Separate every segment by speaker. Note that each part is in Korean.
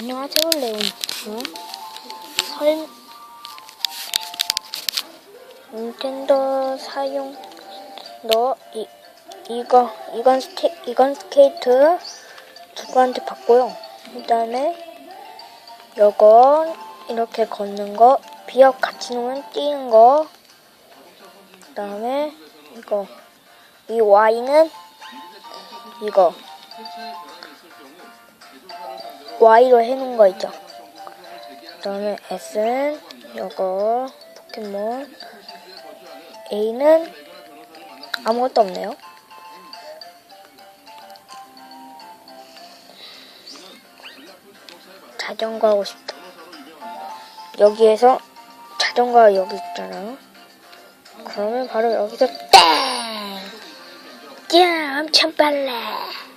Speaker 1: 안녕하세요, 레온. 어? 설, 닌텐도 사용, 너, 이, 이거, 이건 스케, 이건 스케이트 누구한테 받고요. 그 다음에, 요건, 이렇게 걷는 거, 비역 같이 놓으면 뛰는 거, 그 다음에, 이거, 이 Y는, 이거, Y로 해놓은 거 있죠. 그 다음에 S는 요거 포켓몬 A는 아무것도 없네요. 자전거 하고 싶다. 여기에서 자전거 여기 있잖아요. 그러면 바로 여기서 땡! 야, 엄청 빨라.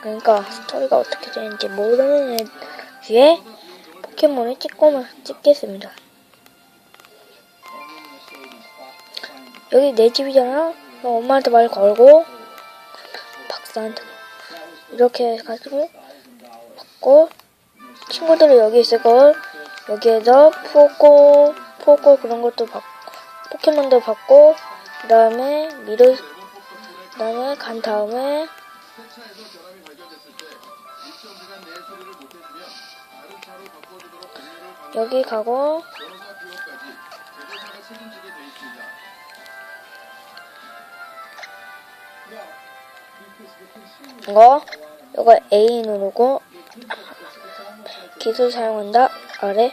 Speaker 1: 그러니까 스토리가 어떻게 되는지 모르는 애 뒤에 포켓몬을 찍고 찍겠습니다. 여기 내 집이잖아. 엄마한테 말 걸고 박사한테 이렇게 가지고 받고 친구들이 여기 있을 걸 여기에서 포고 포고 그런 것도 받고 포켓몬도 받고 그 다음에 미르 그 다음에 간 다음에 여기 가고. 이거 이거 A 누르고 기술 사용한다. 아래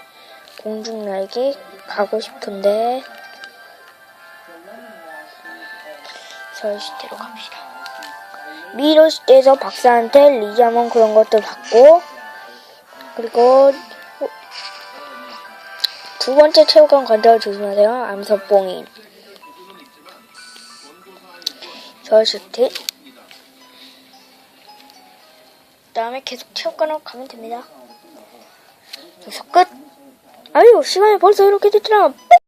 Speaker 1: 공중 날기 가고 싶은데. 서울시대로 갑시다 미로시대에서 박사한테 리자몬 그런 것도 받고 그리고 두 번째 체육관 관절 조심하세요. 암석봉인. 서울시티. 그 다음에 계속 체육관으로 가면 됩니다. 여기서 끝. 아유, 시간이 벌써 이렇게 됐잖아.